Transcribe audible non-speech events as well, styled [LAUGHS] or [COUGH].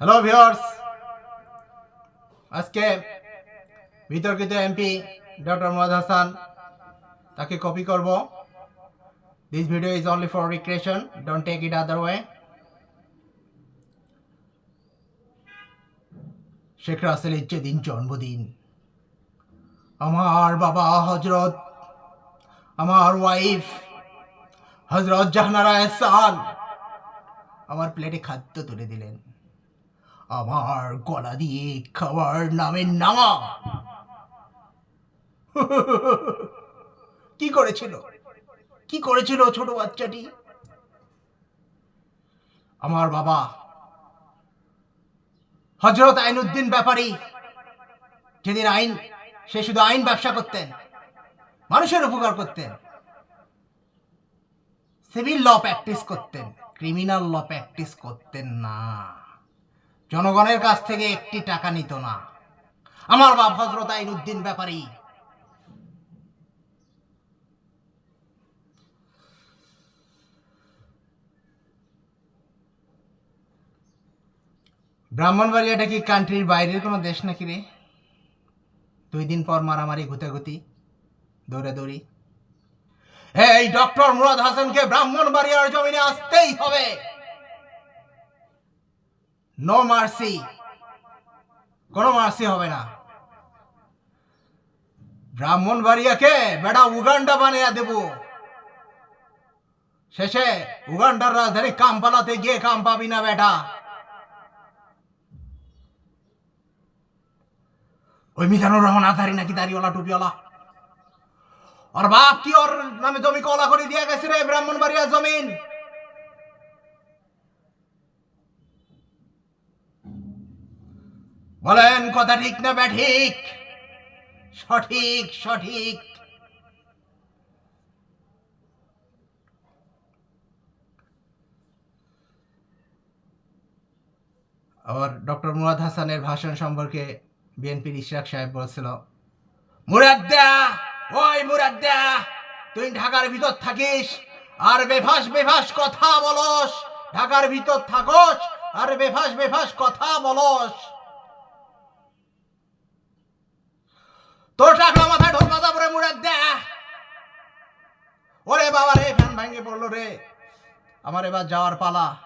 Hello viewers আজকে বিতর্কিত MP doctor Mohammad Hasan তাকে কপি করব। This video is only for recreation don't take it other way Sheikh রাসেলের যেদিন জন্মদিন, আমার বাবা হজরত আমার ওয়াইফ হজরত জাহানারা এহসান, আমার প্লেটে খাদ্য তুলে দিলেন। আমার গলা দিয়ে খাবার নামে নামা। [LAUGHS] কি করেছিল? কি করেছিল ছোট বাচ্চাটি? আমার বাবা হজরত আইনুদ্দিন ব্যাপারী, যেদিন আইন, সে শুধু আইন ব্যবসা করতেন, মানুষের উপকার করতেন, সিভিল ল প্র্যাকটিস করতেন, ক্রিমিনাল ল প্র্যাকটিস করতেন না। জনগণের কাছ থেকে একটি টাকা নিত না। আমার বাপ হজরত আইনুদ্দিন ব্যাপারী। ব্রাহ্মণবাড়িয়াটা কি কান্ট্রির বাইরের কোনো দেশ নাকি রে? দুই দিন পর মারামারি, গুতাগুতি দৌড়াদৌড়ি এই ডক্টর মুরাদ হাসানকে ব্রাহ্মণবাড়িয়ার জমিনে আসতেই হবে। নো মার্সি কোনো মার্সি হবে না। ব্রাহ্মণবাড়িয়াকে বেটা উগান্ডা বানিয়ে দেব। শেষে উগান্ডার রাজধানী কাম্পালাতে গিয়ে কাম পাবি না বেটা। ওই মিজানুর রহমান আধারি নাকি দাড়িওয়ালা, টুপিওয়ালা? ওর বাপ কি ওর নামে জমি কলা করে দিয়ে গেছে রে ব্রাহ্মণবাড়িয়া জমিন? বলেন কথা ঠিক না ব্যাঠিক? সঠিক সঠিক। আবার ডক্টর মুরাদ হাসানের ভাষণ সম্পর্কে বিএনপির ইশরাক সাহেব বলছিল, মুরাদ্দা, ওই মুরাদ্দা, তুই ঢাকার ভিতর থাকিস, আর বেফাস বেফাস কথা বলস। ঢাকার ভিতর থাকস, আর বেফাস বেফাস কথা বলস। তোর টাকলা মাথায় ঢোকা তারপরে দে। ওরে বাবা রে, ফ্যান ভাঙে পড়ল রে। আমার এবার যাওয়ার পালা।